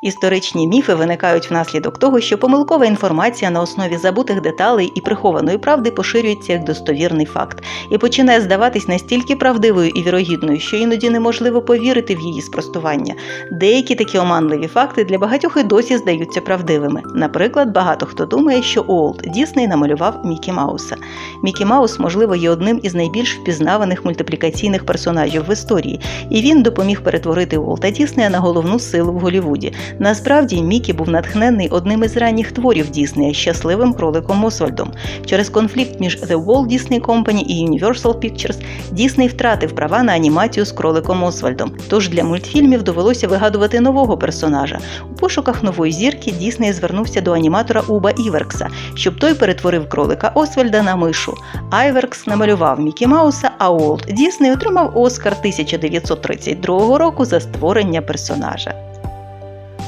Історичні міфи виникають внаслідок того, що помилкова інформація на основі забутих деталей і прихованої правди поширюється як достовірний факт і починає здаватись настільки правдивою і вірогідною, що іноді неможливо повірити в її спростування. Деякі такі оманливі факти для багатьох і досі здаються правдивими. Наприклад, багато хто думає, що Уолт Дісней намалював Мікі Мауса. Мікі Маус, можливо, є одним із найбільш впізнаваних мультиплікаційних персонажів в історії, і він допоміг перетворити Уолта Діснея на головну силу в Голлівуді. Насправді Мікі був натхнений одним із ранніх творів Діснея щасливим кроликом Освальдом. Через конфлікт між The Walt Disney Company і Universal Pictures Дісней втратив права на анімацію з кроликом Освальдом. Тож для мультфільмів довелося вигадувати нового персонажа. У пошуках нової зірки Дісней звернувся до аніматора Уба Іверкса, щоб той перетворив кролика Освальда на мишу. Айверкс намалював Мікі Мауса, а Уолт Дісней отримав Оскар 1932 року за створення персонажа.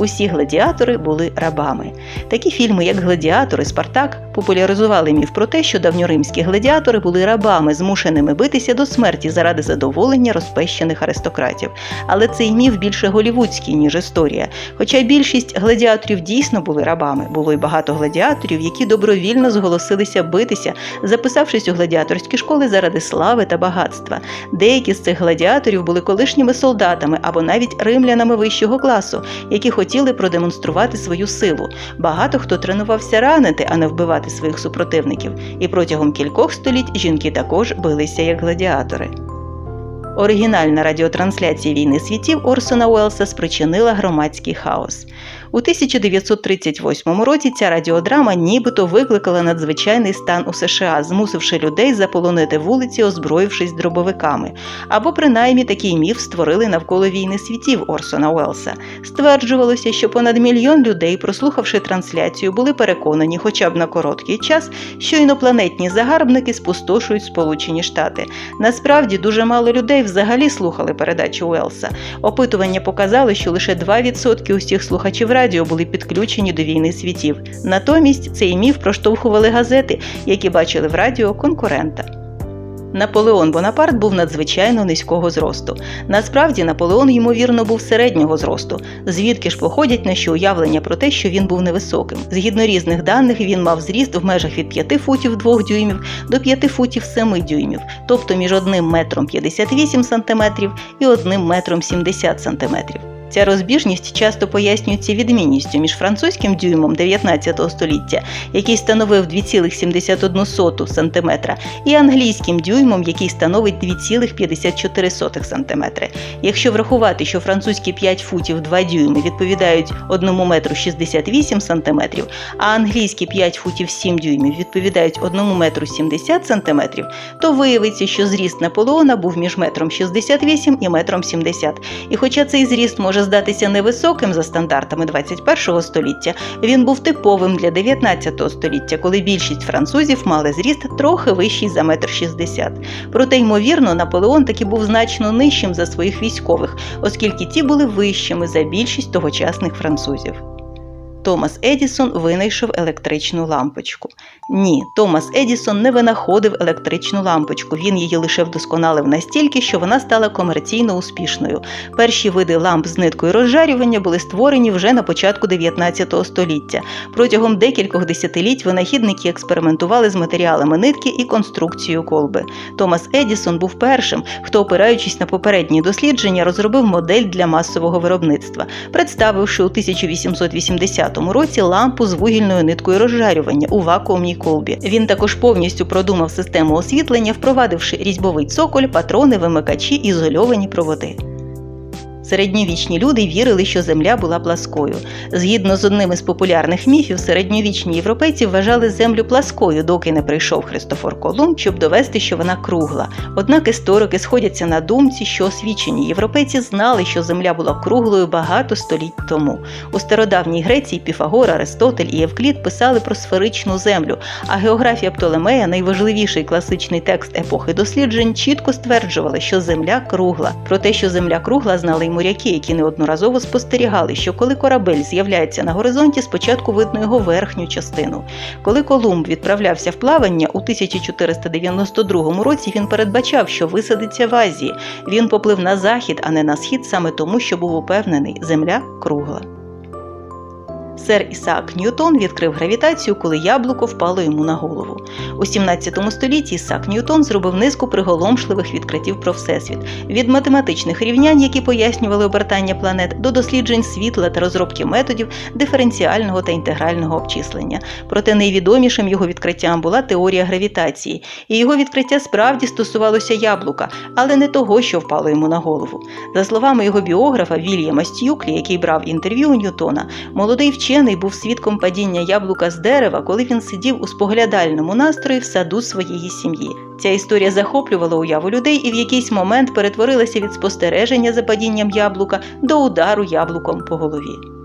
Усі гладіатори були рабами. Такі фільми, як Гладіатори, Спартак, популяризували міф про те, що давньоримські гладіатори були рабами, змушеними битися до смерті заради задоволення розпещених аристократів. Але цей міф більше голівудський, ніж історія. Хоча більшість гладіаторів дійсно були рабами, було й багато гладіаторів, які добровільно зголосилися битися, записавшись у гладіаторські школи заради слави та багатства. Деякі з цих гладіаторів були колишніми солдатами або навіть римлянами вищого класу, які хотіли продемонструвати свою силу. Багато хто тренувався ранити, а не вбивати своїх супротивників. І протягом кількох століть жінки також билися як гладіатори. Оригінальна радіотрансляція війни світів Орсона Уелса спричинила громадський хаос. У 1938 році ця радіодрама нібито викликала надзвичайний стан у США, змусивши людей заполонити вулиці, озброївшись дробовиками. Або принаймні такий міф створили навколо війни світів Орсона Уелса. Стверджувалося, що понад мільйон людей, прослухавши трансляцію, були переконані, хоча б на короткий час, що інопланетні загарбники спустошують Сполучені Штати. Насправді дуже мало людей взагалі слухали передачу Уелса. Опитування показали, що лише 2% усіх слухачів радіо були підключені до війни світів. Натомість цей міф проштовхували газети, які бачили в радіо конкурента. Наполеон Бонапарт був надзвичайно низького зросту. Насправді Наполеон, ймовірно, був середнього зросту, звідки ж походять наші уявлення про те, що він був невисоким. Згідно різних даних, він мав зріст в межах від 5 футів 2 дюймів до 5 футів 7 дюймів, тобто між 1 метром 58 сантиметрів і 1 метром 70 сантиметрів. Ця розбіжність часто пояснюється відмінністю між французьким дюймом 19 століття, який становив 2,71 см, і англійським дюймом, який становить 2,54 см. Якщо врахувати, що французькі 5 футів 2 дюйми відповідають 1 метру 68 см, а англійські 5 футів 7 дюймів відповідають 1 метру 70 см, то виявиться, що зріст Наполеона був між метром 68 і метром 70. І хоча цей зріст може здатися невисоким за стандартами 21 століття, він був типовим для 19 століття, коли більшість французів мали зріст трохи вищий за метр 60. Проте, ймовірно, Наполеон таки був значно нижчим за своїх військових, оскільки ті були вищими за більшість тогочасних французів. Томас Едісон винайшов електричну лампочку. Ні, Томас Едісон не винаходив електричну лампочку. Він її лише вдосконалив настільки, що вона стала комерційно успішною. Перші види ламп з ниткою розжарювання були створені вже на початку 19 століття. Протягом декількох десятиліть винахідники експериментували з матеріалами нитки і конструкцією колби. Томас Едісон був першим, хто, опираючись на попередні дослідження, розробив модель для масового виробництва, представивши у 1880 році лампу з вугільною ниткою розжарювання у вакуумній колбі. Він також повністю продумав систему освітлення, впровадивши різьбовий цоколь, патрони, вимикачі, ізольовані проводи. Середньовічні люди вірили, що земля була пласкою. Згідно з одним із популярних міфів, середньовічні європейці вважали землю пласкою, доки не прийшов Христофор Колумб, щоб довести, що вона кругла. Однак історики сходяться на думці, що освічені європейці знали, що земля була круглою багато століть тому. У стародавній Греції Піфагор, Аристотель і Евклід писали про сферичну землю, а географія Птолемея, найважливіший класичний текст епохи досліджень, чітко стверджувала, що земля кругла. Про те, що земля кругла, знали й моряки, які неодноразово спостерігали, що коли корабель з'являється на горизонті, спочатку видно його верхню частину. Коли Колумб відправлявся в плавання у 1492 році, він передбачав, що висадиться в Азії. Він поплив на захід, а не на схід, саме тому, що був упевнений, земля кругла. Сер Ісаак Ньютон відкрив гравітацію, коли яблуко впало йому на голову. У 17 столітті Ісаак Ньютон зробив низку приголомшливих відкриттів про всесвіт від математичних рівнянь, які пояснювали обертання планет, до досліджень світла та розробки методів диференціального та інтегрального обчислення. Проте найвідомішим його відкриттям була теорія гравітації, і його відкриття справді стосувалося яблука, але не того, що впало йому на голову. За словами його біографа Вільяма Стюклі, який брав інтерв'ю у Ньютона, молодий вчений був свідком падіння яблука з дерева, коли він сидів у споглядальному настрої в саду своєї сім'ї. Ця історія захоплювала уяву людей і в якийсь момент перетворилася від спостереження за падінням яблука до удару яблуком по голові.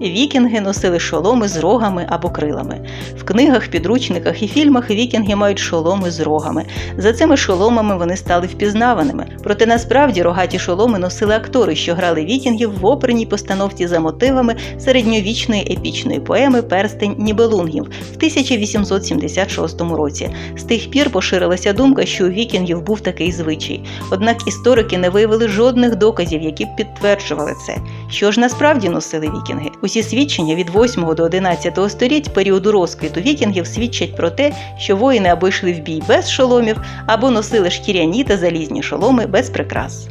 Вікінги носили шоломи з рогами або крилами. В книгах, підручниках і фільмах вікінги мають шоломи з рогами. За цими шоломами вони стали впізнаваними. Проте насправді рогаті шоломи носили актори, що грали вікінгів в оперній постановці за мотивами середньовічної епічної поеми Перстень Нібелунгів в 1876 році. З тих пір поширилася думка, що у вікінгів був такий звичай. Однак історики не виявили жодних доказів, які б підтверджували це. Що ж насправді носили вікінги? Усі свідчення від 8 до 11 століть періоду розквіту вікінгів свідчать про те, що воїни або йшли в бій без шоломів, або носили шкіряні та залізні шоломи без прикрас.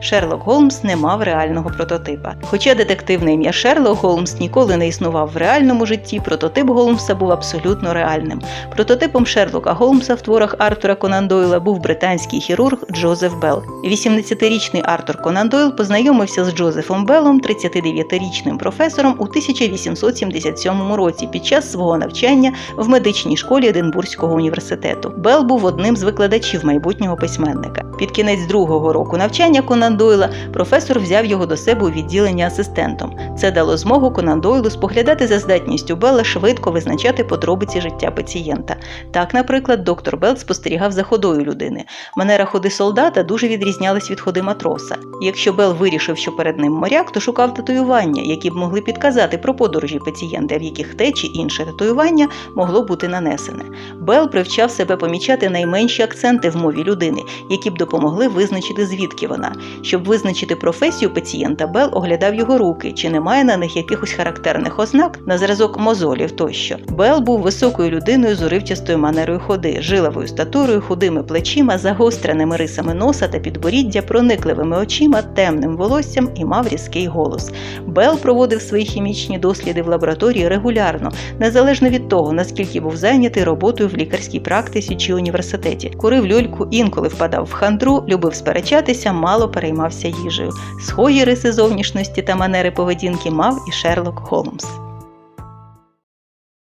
Шерлок Голмс не мав реального прототипа. Хоча детектив на ім'я Шерлок Голмс ніколи не існував в реальному житті, прототип Голмса був абсолютно реальним. Прототипом Шерлока Голмса в творах Артура Конан Дойла був британський хірург Джозеф Белл. 18-річний Артур Конан Дойл познайомився з Джозефом Беллом, 39-річним професором, у 1877 році під час свого навчання в медичній школі Единбурзького університету. Белл був одним з викладачів майбутнього письменника. Під кінець другого року навчання Конан Дойла професор взяв його до себе у відділення асистентом. Це дало змогу Конан Дойлу споглядати за здатністю Белла швидко визначати подробиці життя пацієнта. Так, наприклад, доктор Белл спостерігав за ходою людини. Манера ходи солдата дуже відрізнялась від ходи матроса. Якщо Белл вирішив, що перед ним моряк, то шукав татуювання, які б могли підказати про подорожі пацієнта, в яких те чи інше татуювання могло бути нанесене. Белл привчав себе помічати найменші акценти в мові людини, які б допомогли визначити, звідки вона. Щоб визначити професію пацієнта, Белл оглядав його руки, чи немає на них якихось характерних ознак на зразок мозолів тощо. Белл був високою людиною з уривчастою манерою ходи, жиловою статурою, худими плечима, загостреними рисами носа та підборіддя, проникливими очима, темним волоссям і мав різкий голос. Белл проводив свої хімічні досліди в лабораторії регулярно, незалежно від того, наскільки був зайнятий роботою в лікарській практиці чи університеті. Курив люльку, інколи впадав в хандру, любив сперечатися, мало переймався їжею. Схожі риси зовнішності та манери поведінки мав і Шерлок Холмс.